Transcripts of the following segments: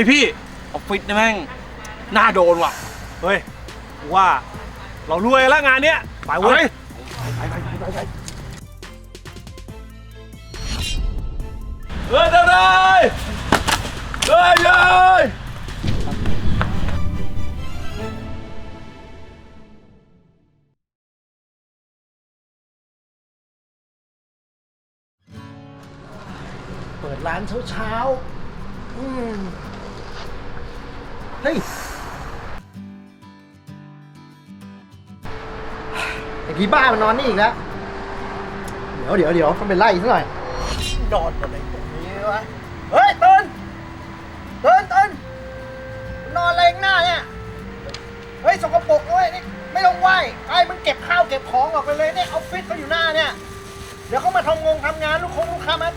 ฮ้ยพี่ออฟฟิศนี่แม่งน่าโดนว่ะ เฮ้ยกูว่าเรารวยแล้วงานเนี้ยไปเว้ย เฮ้ยเดี๋ยวเลยเฮ้ยเฮ้ยเปิดร้านเช้าเช้าๆอืม เฮ้ยไอพี่บ้ามันนอนนี่อีกแล้ว เดี๋ยวเดี๋ยวเดี๋ยวต้องไปไล่ซะหน่อยนอนอะไรตรงนี้วะ เฮ้ยตื่นตื่นตื่นนอนอะไรข้างหน้าเนี่ย เฮ้ยสกปรกด้วยนี่ไม่ต้องไหวไอ้มึงเก็บข้าวเก็บของออกไปเลยเนี่ยออฟฟิศเขาอยู่หน้าเนี่ย เดี๋ยวเขามาทำงงทำงานลูกคงลูกค้ามา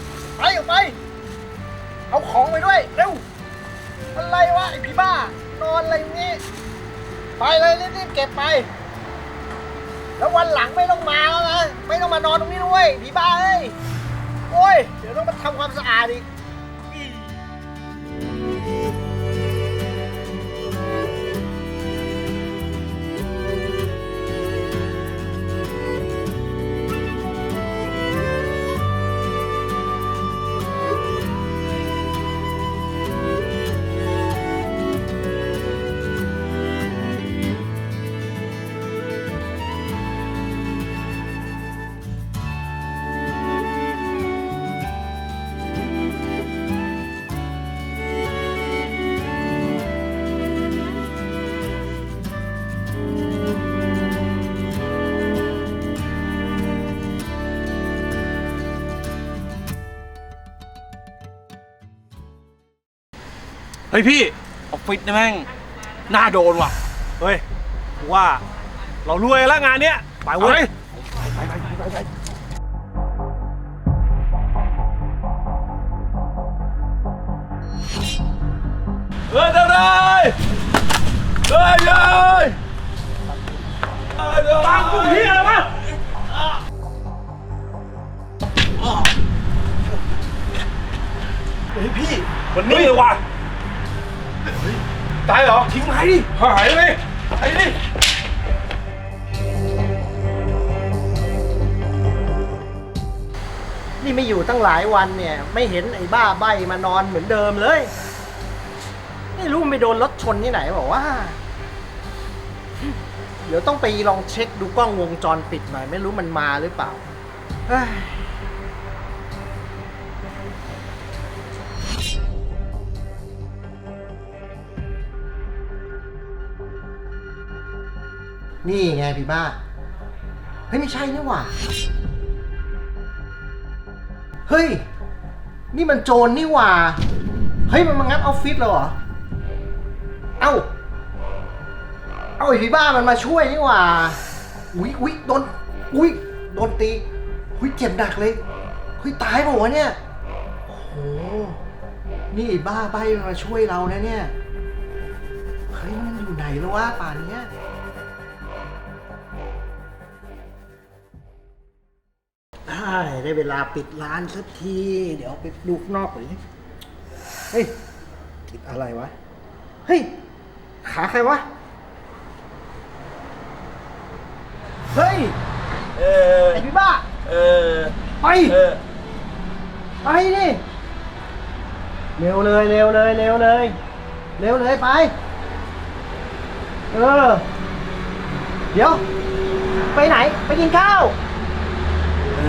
เก็บไป แล้ววันหลังไม่ต้องมาแล้วนะ ไม่ต้องมานอนตรงนี้ด้วยผีบ้าเอ้ย โอ้ย เดี๋ยวต้องมาทำความสะอาดอีก เฮ้ยพี่ออฟฟิศนี่แม่งน่าโดนว่ะ เฮ้ยกูว่าเรารวยแล้วงานเนี้ยไปเว้ย เฮ้ยเดี๋ยวเลยเฮ้ยเฮ้ยตังกูเฮียอะไรวะเฮ้ยพี่วันนี้เลยว่ะ ตายเหรอ ทิ้งไหมหายเลยไอ้นี่นี่ไม่อยู่ตั้งหลายวันเนี่ย ไม่เห็นไอ้บ้าใบมานอนเหมือนเดิมเลยไม่รู้มันไปโดนรถชนที่ไหนบอกว่า เดี๋ยวต้องไปลองเช็คดูกล้องวงจรปิดหน่อย ไม่รู้มันมาหรือเปล่า นี่ไงพี่บ้า เฮ้ยไม่ใช่นี่หว่า เฮ้ย นี่มันโจรนี่หว่า เฮ้ยมันมางัดออฟฟิศเราเหรอ เอ้า เอาไอ้พี่บ้ามันมาช่วยนี่หว่า อุ้ยอุ้ยโดน อุ้ยโดนตี อุ้ยเจ็บหนักเลยเฮ้ยตายเปล่าวะเนี่ย โอ้โห นี่ไอ้บ้าใบมันมาช่วยเรานะเนี่ย เฮ้ยมันอยู่ไหนแล้ววะป่านเนี้ย ได้ได้เวลาปิดร้านสักที เดี๋ยวไปดูข้างนอกหน่อยดิเฮ้ยติดอะไรวะ เฮ้ย ขาใครวะ เฮ้ย เออ ไอพี่บ้า เออ ไป เออ ไปดิเร็วเลย เร็วเลย เร็วเลย เร็วเลยไป เออ เดี๋ยว ไปไหน ไปกินข้าว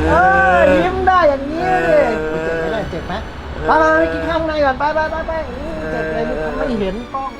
เออยิ้มได้อย่างนี้เลยเจ็บไหมเนี่ยเจ็บไหมไปไปไปกินข้าวข้างในก่อนไปไปไปไปเจ็บเลยไม่เห็นกล้อง